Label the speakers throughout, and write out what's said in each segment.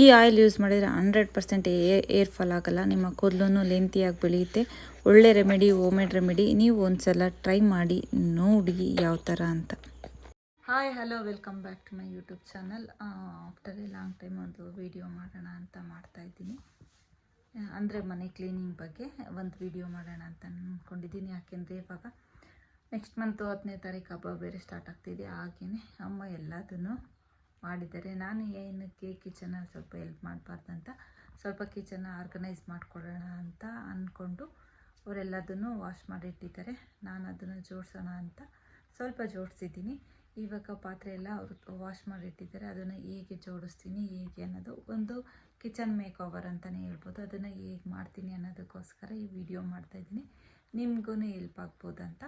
Speaker 1: ಈ oil use ಮಾಡಿದರೆ hundred percent hair fall ಆಗಲ್ಲ. ನಿಮ್ಮ ಕೂದಲು ಲೆಂತಿಯಾಗಿ ಬೆಳೆಯುತ್ತೆ. ಒಳ್ಳೆ ರೆಮಿಡಿ ಹೋಮೇಡ್ ರೆಮಿಡಿ ನೀವು ಒಂದ್ಸಲ ಟ್ರೈ ಮಾಡಿ ನೋಡಿ ಯಾವ ಥರ ಅಂತ. Hi hello welcome back to my YouTube channel after a long time ಒಂದು ವಿಡಿಯೋ ಮಾಡೋಣ ಅಂತ ಮಾಡ್ತಾ ಇದ್ದೀನಿ. ಅಂದರೆ ಮನೆ ಕ್ಲೀನಿಂಗ್ ಬಗ್ಗೆ ಒಂದು ವಿಡಿಯೋ ಮಾಡೋಣ ಅಂತ ಅಂದ್ಕೊಂಡಿದ್ದೀನಿ ಯಾಕೆಂದರೆ ಇವಾಗ ನೆಕ್ಸ್ಟ್ ಮಂತು ಹತ್ತನೇ ತಾರೀಕು ಹಬ್ಬ ಬೇರೆ ಸ್ಟಾರ್ಟ್ ಆಗ್ತಿದೆ. ಹಾಗೆಯೇ ಅಮ್ಮ ಎಲ್ಲದನ್ನು ಮಾಡಿದ್ದಾರೆ ನಾನು ಏನಕ್ಕೆ ಕಿಚನಲ್ಲಿ ಸ್ವಲ್ಪ ಹೆಲ್ಪ್ ಮಾಡಬಾರ್ದಂತ ಸ್ವಲ್ಪ ಕಿಚನ್ನ ಆರ್ಗನೈಸ್ ಮಾಡ್ಕೊಳ್ಳೋಣ ಅಂತ ಅಂದ್ಕೊಂಡು ಅವರೆಲ್ಲದನ್ನು ವಾಶ್ ಮಾಡಿಟ್ಟಿದ್ದಾರೆ. ನಾನು ಅದನ್ನು ಜೋಡಿಸೋಣ ಅಂತ ಸ್ವಲ್ಪ ಜೋಡಿಸಿದ್ದೀನಿ. ಇವಾಗ ಪಾತ್ರೆ ಎಲ್ಲ ಅವರು ವಾಶ್ ಮಾಡಿಟ್ಟಿದ್ದಾರೆ. ಅದನ್ನು ಹೇಗೆ ಜೋಡಿಸ್ತೀನಿ, ಹೇಗೆ ಅನ್ನೋದು ಒಂದು ಕಿಚನ್ ಮೇಕ್ ಓವರ್ ಅಂತಲೇ ಹೇಳ್ಬೋದು. ಅದನ್ನು ಹೇಗೆ ಮಾಡ್ತೀನಿ ಅನ್ನೋದಕ್ಕೋಸ್ಕರ ಈ ವಿಡಿಯೋ ಮಾಡ್ತಾಯಿದ್ದೀನಿ. ನಿಮಗೂ ಹೆಲ್ಪ್ ಆಗ್ಬೋದು ಅಂತ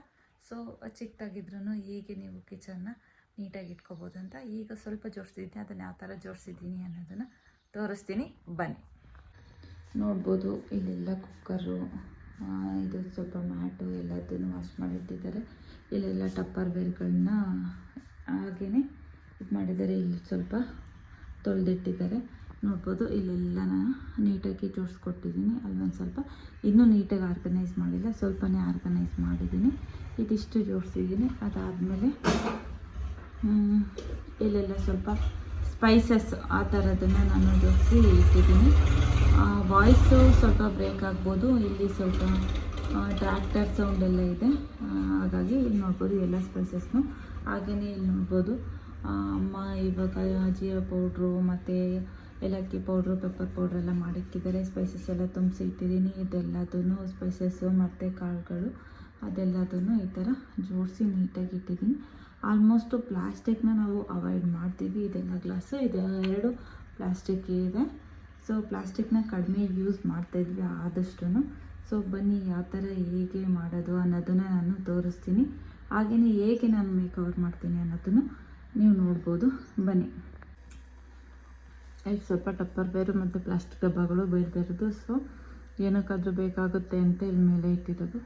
Speaker 1: ಸೊ ಚಿಕ್ಕದಾಗಿದ್ರೂ ಹೇಗೆ ನೀವು ಕಿಚನ್ನ ನೀಟಾಗಿ ಇಟ್ಕೋಬೋದು ಅಂತ ಈಗ ಸ್ವಲ್ಪ ಜೋಡಿಸಿದ್ದೀನಿ ಅದನ್ನು ಯಾವ ಥರ ಜೋಡಿಸಿದ್ದೀನಿ ಅನ್ನೋದನ್ನು ತೋರಿಸ್ತೀನಿ. ಬನ್ನಿ. ನೋಡ್ಬೋದು ಇಲ್ಲೆಲ್ಲ ಕುಕ್ಕರು ಇದು ಸ್ವಲ್ಪ ಮ್ಯಾಟು ಎಲ್ಲದನ್ನು ವಾಶ್ ಮಾಡಿಟ್ಟಿದ್ದಾರೆ ಇಲ್ಲೆಲ್ಲ ಟಪ್ಪರ್ ವೇರ್ಗಳನ್ನ ಹಾಗೆಯೇ ಇದು ಮಾಡಿದ್ದಾರೆ, ಇಲ್ಲಿ ಸ್ವಲ್ಪ ತೊಳೆದಿಟ್ಟಿದ್ದಾರೆ. ನೋಡ್ಬೋದು ಇಲ್ಲೆಲ್ಲ ನಾನು ನೀಟಾಗಿ ಜೋಡಿಸ್ಕೊಟ್ಟಿದ್ದೀನಿ ಅಲ್ಲೊಂದು ಸ್ವಲ್ಪ, ಇನ್ನೂ ನೀಟಾಗಿ ಆರ್ಗನೈಸ್ ಮಾಡಿಲ್ಲ, ಸ್ವಲ್ಪನೇ ಆರ್ಗನೈಸ್ ಮಾಡಿದ್ದೀನಿ. ಇದಿಷ್ಟು ಜೋಡಿಸಿದ್ದೀನಿ ಅದಾದಮೇಲೆ ಇಲ್ಲೆಲ್ಲ ಸ್ವಲ್ಪ ಸ್ಪೈಸಸ್ ಆ ಥರದನ್ನು ನಾನು ಜೊತೆ ಇಟ್ಟಿದ್ದೀನಿ. ವಾಯ್ಸು ಸ್ವಲ್ಪ ಬ್ರೇಕ್ ಆಗ್ಬೋದು. ಇಲ್ಲಿ ಸ್ವಲ್ಪ ಟ್ರ್ಯಾಕ್ಟರ್ ಸೌಂಡ್ ಎಲ್ಲ ಇದೆ. ಹಾಗಾಗಿ ಇಲ್ಲಿ ನೋಡ್ಬೋದು ಎಲ್ಲ ಸ್ಪೈಸಸ್ನು ಹಾಗೆಯೇ ಇಲ್ಲಿ ನೋಡ್ಬೋದು. ಅಮ್ಮ ಇವಾಗ ಜೀರಾ ಪೌಡ್ರು ಮತ್ತು ಏಲಕ್ಕಿ ಪೌಡ್ರು ಪೆಪ್ಪರ್ ಪೌಡ್ರ್ ಎಲ್ಲ ಮಾಡಿಕ್ಕಿದ್ದಾರೆ. ಸ್ಪೈಸಸ್ ಎಲ್ಲ ತುಂಬಿಸಿ ಇಟ್ಟಿದ್ದೀನಿ. ಇದೆಲ್ಲದೂ ಸ್ಪೈಸಸ್ಸು ಮತ್ತು ಕಾಳುಗಳು ಅದೆಲ್ಲದನ್ನು ಈ ಥರ ಜೋಡಿಸಿ ನೀಟಾಗಿ ಇಟ್ಟಿದ್ದೀನಿ. ಆಲ್ಮೋಸ್ಟು ಪ್ಲಾಸ್ಟಿಕ್ನ ನಾವು ಅವಾಯ್ಡ್ ಮಾಡ್ತೀವಿ. ಇದೆಲ್ಲ ಗ್ಲಾಸು, ಇದೆ ಎರಡು ಪ್ಲಾಸ್ಟಿಕ್ ಇದೆ. ಸೊ, ಪ್ಲಾಸ್ಟಿಕ್ನ ಕಡಿಮೆ ಯೂಸ್ ಮಾಡ್ತಾಯಿದ್ವಿ ಆದಷ್ಟು ಸೊ, ಬನ್ನಿ ಯಾವ ಥರ ಹೇಗೆ ಮಾಡೋದು ಅನ್ನೋದನ್ನು ನಾನು ತೋರಿಸ್ತೀನಿ. ಹಾಗೆಯೇ ಹೇಗೆ ನಾನು ಮೇಕವರ್ ಮಾಡ್ತೀನಿ ಅನ್ನೋದನ್ನು ನೀವು ನೋಡ್ಬೋದು. ಬನ್ನಿ. ಆಯ್ತು ಸ್ವಲ್ಪ ಟಪ್ಪರ್ ಬೇರು ಮತ್ತು ಪ್ಲಾಸ್ಟಿಕ್ ಡಬ್ಬಗಳು ಇರೋದು. ಸೊ, ಏನಕ್ಕಾದರೂ ಬೇಕಾಗುತ್ತೆ ಅಂತ ಇಲ್ಲಿ ಮೇಲೆ ಇಟ್ಟಿರೋದು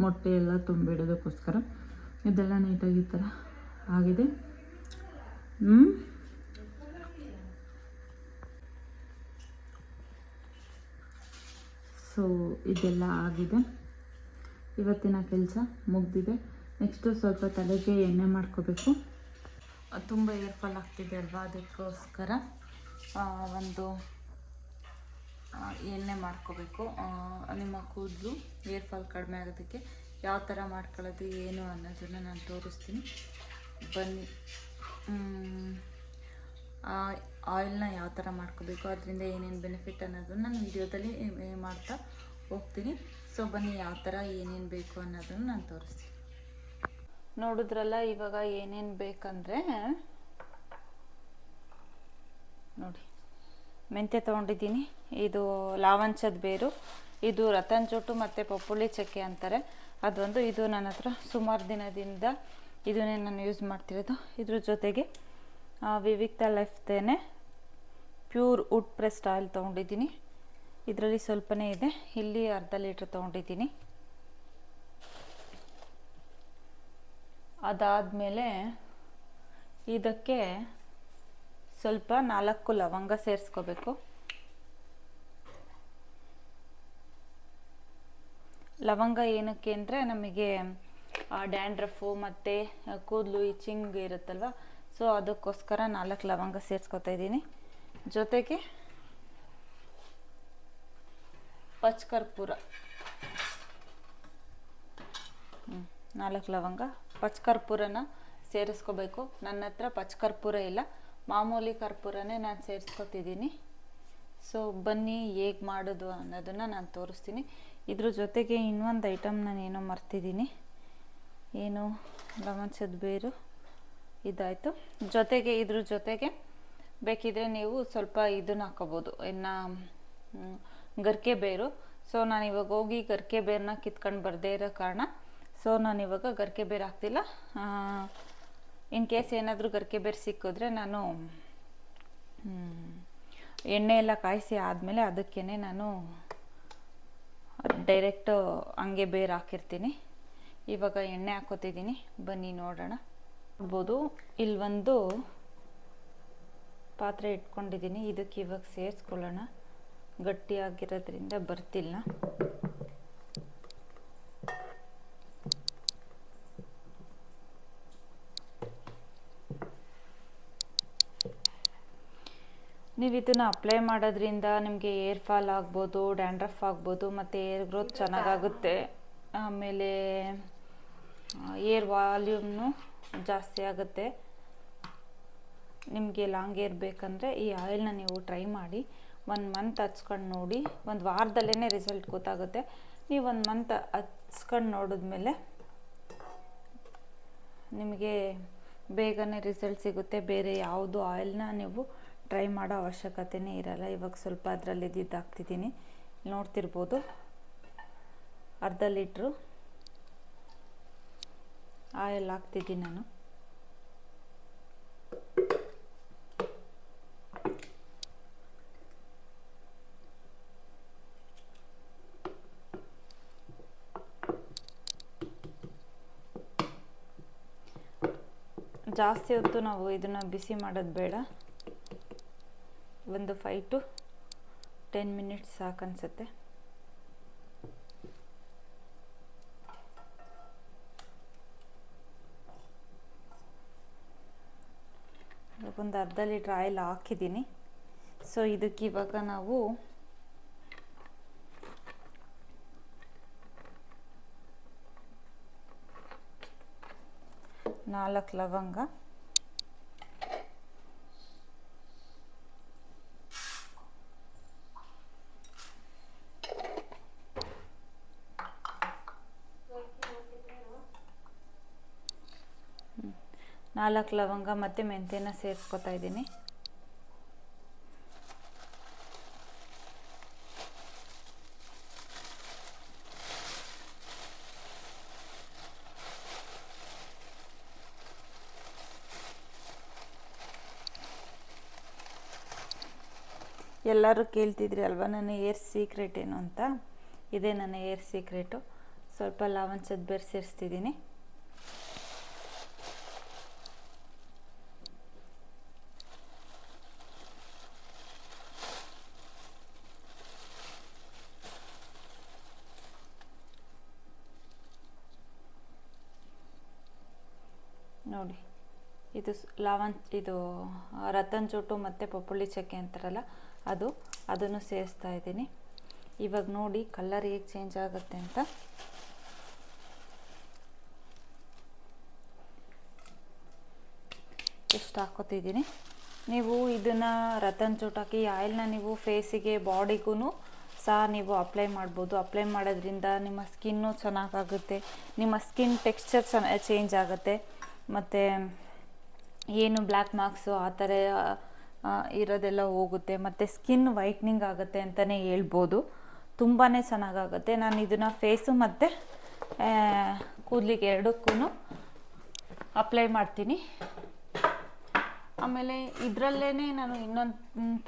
Speaker 1: ಮೊಟ್ಟೆ ಎಲ್ಲ ತುಂಬಿಡೋದಕ್ಕೋಸ್ಕರ. ಇದೆಲ್ಲ ನೀಟಾಗಿ ಈ ಥರ ಆಗಿದೆ. ಹ್ಞೂ ಸೊ ಇದೆಲ್ಲ ಆಗಿದೆ. ಇವತ್ತಿನ ಕೆಲಸ ಮುಗ್ದಿದೆ. ನೆಕ್ಸ್ಟು ಸ್ವಲ್ಪ ತಲೆಗೆ ಎಣ್ಣೆ ಮಾಡ್ಕೋಬೇಕು. ತುಂಬ ಏರ್ಫಾಲ್ ಆಗ್ತಿದೆ ಅಲ್ವಾ ಅದಕ್ಕೋಸ್ಕರ. ಒಂದು ಎಣ್ಣೆ ಮಾಡ್ಕೋಬೇಕು. ನಿಮ್ಮ ಕೂದಲು ಏರ್ಫಾಲ್ ಕಡಿಮೆ ಆಗೋದಕ್ಕೆ. ಯಾವ ಥರ ಮಾಡ್ಕೊಳ್ಳೋದು, ಏನು ಅನ್ನೋದನ್ನು ನಾನು ತೋರಿಸ್ತೀನಿ. ಬನ್ನಿ. ಆಯಿಲ್ನ ಯಾವ ಥರ ಮಾಡ್ಕೋಬೇಕು, ಅದರಿಂದ ಏನೇನು ಬೆನಿಫಿಟ್ ಅನ್ನೋದನ್ನು ನಾನು ವಿಡಿಯೋದಲ್ಲಿ ಮಾಡ್ತಾ ಹೋಗ್ತೀನಿ. ಸೊ, ಬನ್ನಿ ಯಾವ ಥರ ಏನೇನು ಬೇಕು ಅನ್ನೋದನ್ನು ನಾನು ತೋರಿಸ್ತೀನಿ. ನೋಡಿದ್ರಲ್ಲ, ಇವಾಗ ಏನೇನು ಬೇಕಂದರೆ, ನೋಡಿ. ಮೆಂತ್ಯ ತೊಗೊಂಡಿದ್ದೀನಿ. ಇದು ಲಾವಂಚದ ಬೇರು. ಇದು ರತನ್ ಚೋಟು ಮತ್ತು ಪಪ್ಪುಳಿ ಚಕ್ಕೆ ಅಂತಾರೆ. ಅದೊಂದು ಇದು ನನ್ನ ಹತ್ರ. ಸುಮಾರು ದಿನದಿಂದ ಇದನ್ನೇ ನಾನು ಯೂಸ್ ಮಾಡ್ತಿರೋದು. ಇದ್ರ ಜೊತೆಗೆ ವಿವಿಕ್ತ ಲೈಫ್ದೇನೆ ಪ್ಯೂರ್ ವುಡ್ ಪ್ರೆಸ್ಡ್ ಆಯಿಲ್ ತೊಗೊಂಡಿದ್ದೀನಿ. ಇದರಲ್ಲಿ ಸ್ವಲ್ಪನೇ ಇದೆ. ಇಲ್ಲಿ ಅರ್ಧ ಲೀಟ್ರ್ ತೊಗೊಂಡಿದ್ದೀನಿ. ಅದಾದಮೇಲೆ ಇದಕ್ಕೆ ಸ್ವಲ್ಪ ನಾಲ್ಕು ಲವಂಗ ಸೇರಿಸ್ಕೋಬೇಕು. ಲವಂಗ ಏನಕ್ಕೆ ಅಂದರೆ ನಮಗೆ ಡ್ಯಾಂಡ್ರಫು ಮತ್ತು ಕೂದಲು ಇಚಿಂಗ್ ಇರುತ್ತಲ್ವ? ಸೊ ಅದಕ್ಕೋಸ್ಕರ ನಾಲ್ಕು ಲವಂಗ ಸೇರಿಸ್ಕೊತಾ ಇದ್ದೀನಿ. ಜೊತೆಗೆ ಪಚ್ಕರ್ಪೂರ. ನಾಲ್ಕು ಲವಂಗ ಪಚ್ಕರ್ಪೂರನ ಸೇರಿಸ್ಕೋಬೇಕು. ನನ್ನ ಹತ್ರ ಪಚ್ಕರ್ಪೂರ ಇಲ್ಲ. ಮಾಮೂಲಿ ಕರ್ಪೂರನೇ ನಾನು ಸೇರಿಸ್ಕೊತಿದ್ದೀನಿ. ಸೊ ಬನ್ನಿ ಹೇಗೆ ಮಾಡೋದು ಅನ್ನೋದನ್ನು ನಾನು ತೋರಿಸ್ತೀನಿ. ಇದ್ರ ಜೊತೆಗೆ ಇನ್ನೊಂದು ಐಟಮ್ ನಾನು ಏನೋ ಮರ್ತಿದ್ದೀನಿ ಏನು ಲವಂಚದ ಬೇರು. ಇದಾಯಿತು. ಜೊತೆಗೆ ಇದ್ರ ಜೊತೆಗೆ ಬೇಕಿದ್ರೆ ನೀವು ಸ್ವಲ್ಪ ಇದನ್ನ ಹಾಕೋಬೋದು. ಇನ್ನು ಗರ್ಕೆ ಬೇರು. ಸೊ ನಾನು ಇವಾಗ ಹೋಗಿ ಗರ್ಕೆ ಬೇರನ್ನ ಕಿತ್ಕೊಂಡು ಬರದೇ ಇರೋ ಕಾರಣ ಸೊ ನಾನು ಇವಾಗ ಗರ್ಕೆ ಬೇರು ಹಾಕ್ತಿಲ್ಲ. ಇನ್ ಕೇಸ್ ಏನಾದರೂ ಗರ್ಕೆ ಬೇರು ಸಿಕ್ಕಿದ್ರೆ ನಾನು ಎಣ್ಣೆ ಎಲ್ಲ ಕಾಯಿಸಿ ಆದಮೇಲೆ ಅದಕ್ಕೇ ನಾನು ಡೈರೆಕ್ಟು ಹಂಗೆ ಬೇರು ಹಾಕಿರ್ತೀನಿ. ಇವಾಗ ಎಣ್ಣೆ ಹಾಕೋತಿದ್ದೀನಿ. ಬನ್ನಿ ನೋಡೋಣ. ನೋಡ್ಬೋದು. ಇಲ್ಲೊಂದು ಪಾತ್ರೆ ಇಟ್ಕೊಂಡಿದ್ದೀನಿ. ಇದಕ್ಕೆ ಇವಾಗ ಸೇರಿಸ್ಕೊಳ್ಳೋಣ. ಗಟ್ಟಿಯಾಗಿರೋದ್ರಿಂದ ಬರ್ತಿಲ್ಲ. ನೀವು ಇದನ್ನು ಅಪ್ಲೈ ಮಾಡೋದ್ರಿಂದ ನಿಮಗೆ ಏರ್ ಫಾಲ್ ಆಗ್ಬೋದು ಡ್ಯಾಂಡ್ರಫ್ ಆಗ್ಬೋದು, ಮತ್ತು ಏರ್ ಗ್ರೋತ್ ಚೆನ್ನಾಗಾಗುತ್ತೆ. ಆಮೇಲೆ ಏರ್ ವಾಲ್ಯೂಮ್ನು ಜಾಸ್ತಿ ಆಗುತ್ತೆ. ನಿಮಗೆ ಲಾಂಗ್ ಏರ್ ಬೇಕಂದರೆ ಈ ಆಯಿಲ್ನ ನೀವು ಟ್ರೈ ಮಾಡಿ ಒಂದು ಮಂತ್ ಹಚ್ಕೊಂಡು ನೋಡಿ, ಒಂದು ವಾರದಲ್ಲೇ ರಿಸಲ್ಟ್ ಗೊತ್ತಾಗುತ್ತೆ. ನೀವು ಒಂದು ಮಂತ್ ಹಚ್ಕೊಂಡು ನೋಡಿದ್ಮೇಲೆ ನಿಮಗೆ ಬೇಗನೆ ರಿಸಲ್ಟ್ ಸಿಗುತ್ತೆ. ಬೇರೆ ಯಾವುದು ಆಯಿಲ್ನ ನೀವು ಟ್ರೈ ಮಾಡೋ ಅವಶ್ಯಕತೆನೇ ಇರಲ್ಲ. ಇವಾಗ ಸ್ವಲ್ಪ ಅದರಲ್ಲಿ ಇದ್ದಿದ್ದು ಹಾಕ್ತಿದ್ದೀನಿ. ನೋಡ್ತಿರ್ಬೋದು. ಅರ್ಧ ಲೀಟ್ರು ಆಯಿಲ್ ಹಾಕ್ತಿದ್ದೀನಿ ನಾನು. ಜಾಸ್ತಿ ಹೊತ್ತು ನಾವು ಇದನ್ನು ಬಿಸಿ ಮಾಡೋದು ಬೇಡ. ಒಂದು ಫೈವ್ ಟು ಟೆನ್ ಮಿನಿಟ್ಸ್ ಸಾಕನ್ಸುತ್ತೆ. ಒಂದು ಅರ್ಧ ಲೀಟ್ರ್ ಆಯಿಲ್ ಹಾಕಿದ್ದೀನಿ. ಸೊ ಇದಕ್ಕೆ ಇವಾಗ ನಾವು ನಾಲ್ಕು ಲವಂಗ ನಾಲ್ಕು ಲವಂಗ ಮತ್ತು ಮೆಂತ್ಯನ ಸೇರಿಸ್ಕೊತಾ ಇದ್ದೀನಿ. ಎಲ್ಲರೂ ಕೇಳ್ತಿದ್ರಿ ಅಲ್ವಾ, ನನ್ನ ಏರ್ ಸೀಕ್ರೆಟ್ ಏನು ಅಂತ? ಇದೇ ನನ್ನ ಏರ್ ಸೀಕ್ರೆಟು. ಸ್ವಲ್ಪ ಲವಂಚದ ಬೇರೆ ಸೇರಿಸ್ತಿದ್ದೀನಿ. ನೋಡಿ, ಇದು ಲಾವನ್ ಇದು ರತನ್ ಚೂಟು ಮತ್ತು ಪಪ್ಪುಳಿ ಚಕ್ಕೆ ಅಂತಾರಲ್ಲ, ಅದು, ಅದನ್ನು ಸೇರಿಸ್ತಾ ಇದ್ದೀನಿ. ಇವಾಗ ನೋಡಿ ಕಲರ್ ಹೇಗೆ ಚೇಂಜ್ ಆಗುತ್ತೆ ಅಂತ. ಎಷ್ಟು ಹಾಕೋತಿದ್ದೀನಿ. ನೀವು ಇದನ್ನು ರತನ್ ಚೂಟ್ ಹಾಕಿ, ಆಯಿಲ್ನ ನೀವು ಫೇಸಿಗೆ ಬಾಡಿಗೂ ಸಹ ನೀವು ಅಪ್ಲೈ ಮಾಡ್ಬೋದು. ಅಪ್ಲೈ ಮಾಡೋದ್ರಿಂದ ನಿಮ್ಮ ಸ್ಕಿನ್ನು ಚೆನ್ನಾಗಾಗುತ್ತೆ. ನಿಮ್ಮ ಸ್ಕಿನ್ ಟೆಕ್ಸ್ಚರ್ ಚೆನ್ನ ಚೇಂಜ್ ಆಗುತ್ತೆ. ಮತ್ತು ಏನು ಬ್ಲ್ಯಾಕ್ ಮಾರ್ಕ್ಸು ಆ ಥರ ಇರೋದೆಲ್ಲ ಹೋಗುತ್ತೆ. ಮತ್ತು ಸ್ಕಿನ್ ವೈಟ್ನಿಂಗ್ ಆಗುತ್ತೆ ಅಂತಲೇ ಹೇಳ್ಬೋದು. ತುಂಬಾ ಚೆನ್ನಾಗಾಗುತ್ತೆ. ನಾನು ಇದನ್ನು ಫೇಸು ಮತ್ತು ಕೂದಲಿಗೆ ಎರಡಕ್ಕೂ ಅಪ್ಲೈ ಮಾಡ್ತೀನಿ. ಆಮೇಲೆ ಇದರಲ್ಲೇ ನಾನು ಇನ್ನೊಂದು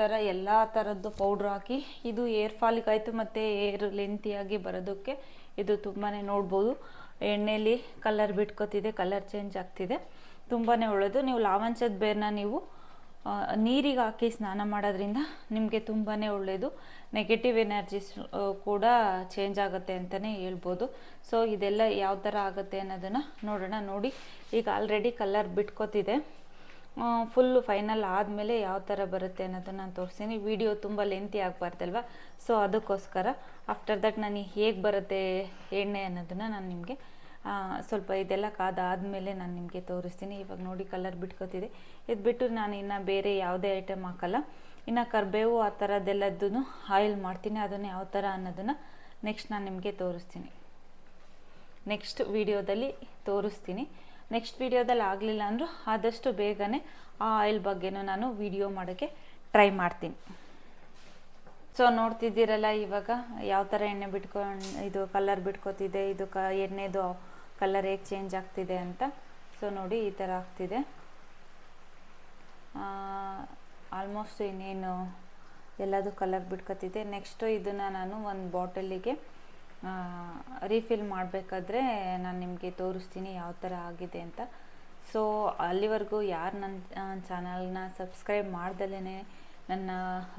Speaker 1: ಥರ ಎಲ್ಲ ಥರದ್ದು ಪೌಡ್ರ್ ಹಾಕಿ, ಇದು ಏರ್ ಫಾಲಿಗಾಯಿತು ಮತ್ತು ಏರ್ ಲೆಂತಿಯಾಗಿ ಬರೋದಕ್ಕೆ ಇದು ತುಂಬಾ ನೋಡ್ಬೋದು. ಎಣ್ಣೆಯಲ್ಲಿ ಕಲರ್ ಬಿಟ್ಕೋತಿದೆ ಕಲರ್ ಚೇಂಜ್ ಆಗ್ತಿದೆ. ತುಂಬಾ ಒಳ್ಳೆಯದು ನೀವು ಲಾವಂಚದ ಬೇರನ್ನ ನೀವು ನೀರಿಗೆ ಹಾಕಿ ಸ್ನಾನ ಮಾಡೋದ್ರಿಂದ ನಿಮಗೆ ತುಂಬಾ ಒಳ್ಳೆಯದು ನೆಗೆಟಿವ್ ಎನರ್ಜಿಸ್ ಕೂಡ ಚೇಂಜ್ ಆಗುತ್ತೆ ಅಂತಲೇ ಹೇಳ್ಬೋದು. ಸೊ ಇದೆಲ್ಲ ಯಾವ ಥರ ಆಗುತ್ತೆ ಅನ್ನೋದನ್ನು ನೋಡೋಣ, ನೋಡಿ. ಈಗ ಆಲ್ರೆಡಿ ಕಲರ್ ಬಿಟ್ಕೋತಿದೆ. ಫುಲ್ಲು ಫೈನಲ್ ಆದಮೇಲೆ ಯಾವ ಥರ ಬರುತ್ತೆ ಅನ್ನೋದನ್ನು ನಾನು ತೋರಿಸ್ತೀನಿ. ವಿಡಿಯೋ ತುಂಬ ಲೆಂತಿ ಆಗಬಾರ್ದಲ್ವ? ಸೊ ಅದಕ್ಕೋಸ್ಕರ ಆಫ್ಟರ್ ದಟ್ ನಾನು ಹೇಗೆ ಬರುತ್ತೆ ಎಣ್ಣೆ ಅನ್ನೋದನ್ನು ನಾನು ನಿಮಗೆ ಸ್ವಲ್ಪ ಇದೆಲ್ಲ ಕಾದಾದಮೇಲೆ ನಾನು ನಿಮಗೆ ತೋರಿಸ್ತೀನಿ. ಇವಾಗ ನೋಡಿ ಕಲರ್ ಬಿಟ್ಕೋತಿದೆ. ಇದು ಬಿಟ್ಟು ನಾನು ಇನ್ನು ಬೇರೆ ಯಾವುದೇ ಐಟಮ್ ಹಾಕಲ್ಲ. ಇನ್ನು ಕರ್ಬೇವು ಆ ಥರದ್ದೆಲ್ಲದನ್ನು ಆಯಿಲ್ ಮಾಡ್ತೀನಿ. ಅದನ್ನು ಯಾವ ಥರ ಅನ್ನೋದನ್ನು ನೆಕ್ಸ್ಟ್ ನಾನು ನಿಮಗೆ ತೋರಿಸ್ತೀನಿ. ನೆಕ್ಸ್ಟ್ ವಿಡಿಯೋದಲ್ಲಿ ತೋರಿಸ್ತೀನಿ. ನೆಕ್ಸ್ಟ್ ವಿಡಿಯೋದಲ್ಲಿ ಆಗಲಿಲ್ಲ ಅಂದರೂ ಆದಷ್ಟು ಬೇಗನೆ ಆ ಆಯಿಲ್ ಬಗ್ಗೆನೂ ನಾನು ವಿಡಿಯೋ ಮಾಡೋಕ್ಕೆ ಟ್ರೈ ಮಾಡ್ತೀನಿ. ಸೊ ನೋಡ್ತಿದ್ದೀರಲ್ಲ ಇವಾಗ ಯಾವ ಥರ ಎಣ್ಣೆ ಬಿಟ್ಕೊಂಡು, ಇದು ಕಲರ್ ಬಿಟ್ಕೋತಿದೆ, ಇದು ಕ, ಎಣ್ಣೆದು ಕಲರ್ ಹೇಗೆ ಚೇಂಜ್ ಆಗ್ತಿದೆ ಅಂತ. ಸೊ ನೋಡಿ ಈ ಥರ ಆಗ್ತಿದೆ. ಆಲ್ಮೋಸ್ಟ್ ಇನ್ನೇನು ಎಲ್ಲದು ಕಲರ್ ಬಿಟ್ಕೋತಿದೆ. ನೆಕ್ಸ್ಟು ಇದನ್ನು ನಾನು ಒಂದು ಬಾಟಲಿಗೆ ರೀಫಿಲ್ ಮಾಡಬೇಕಾದ್ರೆ ನಾನು ನಿಮಗೆ ತೋರಿಸ್ತೀನಿ ಯಾವ ಥರ ಆಗಿದೆ ಅಂತ. ಸೊ ಅಲ್ಲಿವರೆಗೂ ಯಾರು ನನ್ನ ಚಾನಲ್ನ ಸಬ್ಸ್ಕ್ರೈಬ್ ಮಾಡ್ದಲೇ ನನ್ನ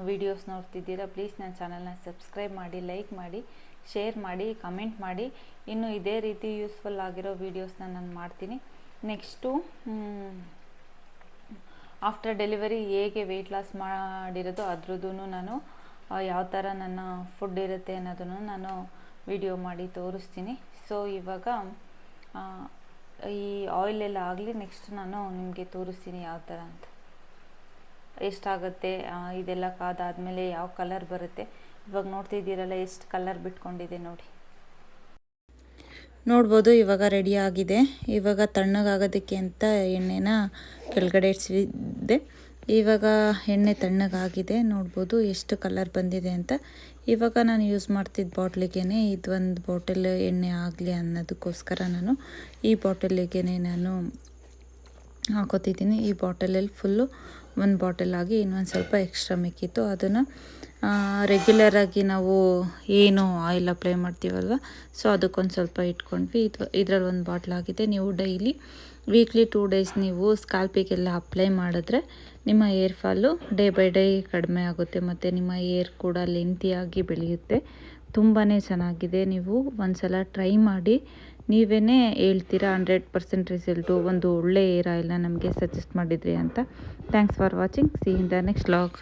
Speaker 1: ವೀಡಿಯೋಸ್ ನೋಡ್ತಿದ್ದೀರಾ ಪ್ಲೀಸ್ ನನ್ನ ಚಾನಲ್ನ ಸಬ್ಸ್ಕ್ರೈಬ್ ಮಾಡಿ ಲೈಕ್ ಮಾಡಿ ಶೇರ್ ಮಾಡಿ ಕಮೆಂಟ್ ಮಾಡಿ. ಇನ್ನು ಇದೇ ರೀತಿ ಯೂಸ್ಫುಲ್ ಆಗಿರೋ ವೀಡಿಯೋಸ್ನ ನಾನು ಮಾಡ್ತೀನಿ. ನೆಕ್ಸ್ಟು ಆಫ್ಟರ್ ಡೆಲಿವರಿ ಹೇಗೆ ವೆಯ್ಟ್ ಲಾಸ್ ಮಾಡಿರೋದು ಅದ್ರದ್ದು ನಾನು ಯಾವ ಥರ ನನ್ನ ಫುಡ್ ಇರುತ್ತೆ ಅನ್ನೋದನ್ನು ನಾನು ವಿಡಿಯೋ ಮಾಡಿ ತೋರಿಸ್ತೀನಿ. ಸೊ ಇವಾಗ ಈ ಆಯಿಲ್ ಎಲ್ಲ ಆಗಲಿ ನೆಕ್ಸ್ಟ್ ನಾನು ನಿಮಗೆ ತೋರಿಸ್ತೀನಿ ಯಾವ ಥರ ಅಂತ. ಎಷ್ಟಾಗುತ್ತೆ ಇದೆಲ್ಲ ಕಾದಾದಮೇಲೆ ಯಾವ ಕಲರ್ ಬರುತ್ತೆ. ಇವಾಗ ನೋಡ್ತಿದ್ದೀರಲ್ಲ, ಎಷ್ಟು ಕಲರ್ ಬಿಟ್ಕೊಂಡಿದೆ ನೋಡಿ. ನೋಡ್ಬೋದು, ಇವಾಗ ರೆಡಿ ಆಗಿದೆ. ಇವಾಗ ತಣ್ಣಗಾಗೋದಕ್ಕೆ ಅಂತ ಎಣ್ಣೆನ ಕೆಳಗಡೆ ಇಡ್ಸಿದ್ದೆ ಇವಾಗ ಎಣ್ಣೆ ತಣ್ಣಗಾಗಿದೆ. ನೋಡ್ಬೋದು, ಎಷ್ಟು ಕಲರ್ ಬಂದಿದೆ ಅಂತ. ಇವಾಗ ನಾನು ಯೂಸ್ ಮಾಡ್ತಿದ್ದ ಬಾಟ್ಲಿಗೆ ಇದೊಂದು ಬಾಟಲ್ ಎಣ್ಣೆ ಆಗಲಿ ಅನ್ನೋದಕ್ಕೋಸ್ಕರ ನಾನು ಈ ಬಾಟಲಿಗೆ ನಾನು ಹಾಕೋತಿದ್ದೀನಿ. ಈ ಬಾಟಲಲ್ಲಿ ಫುಲ್ಲು ಒಂದು ಬಾಟಲ್ ಆಗಿ ಇನ್ನೊಂದು ಸ್ವಲ್ಪ ಎಕ್ಸ್ಟ್ರಾ ಮಿಕ್ಕಿತ್ತು. ಅದನ್ನು ರೆಗ್ಯುಲರಾಗಿ ನಾವು ಏನು ಆಯಿಲ್ ಅಪ್ಲೈ ಮಾಡ್ತೀವಲ್ವ? ಸೊ ಅದಕ್ಕೊಂದು ಸ್ವಲ್ಪ ಇಟ್ಕೊಂಡ್ವಿ. ಇದು, ಇದರಲ್ಲಿ ಒಂದು ಬಾಟ್ಲ್ ಆಗಿದೆ. ನೀವು ಡೈಲಿ ವೀಕ್ಲಿ ಟೂ ಡೇಸ್ ನೀವು ಸ್ಕಾಲ್ಪಿಗೆಲ್ಲ ಅಪ್ಲೈ ಮಾಡಿದ್ರೆ ನಿಮ್ಮ hair fall day by day ಕಡಿಮೆ ಆಗುತ್ತೆ ಮತ್ತು ನಿಮ್ಮ ಏರ್ ಕೂಡ ಲೆಂತಿಯಾಗಿ ಬೆಳೆಯುತ್ತೆ. ತುಂಬಾ ಚೆನ್ನಾಗಿದೆ. ನೀವು ಒಂದ್ಸಲ ಟ್ರೈ ಮಾಡಿ ನೀವೇ ಹೇಳ್ತೀರಾ ಹಂಡ್ರೆಡ್ ಪರ್ಸೆಂಟ್ ರಿಸಲ್ಟು ಒಂದು ಒಳ್ಳೆ ಏರ್ ಆಯಿಲ್ನ ನಮಗೆ ಸಜೆಸ್ಟ್ ಮಾಡಿದ್ರಿ ಅಂತ. Thanks for watching see in the next vlog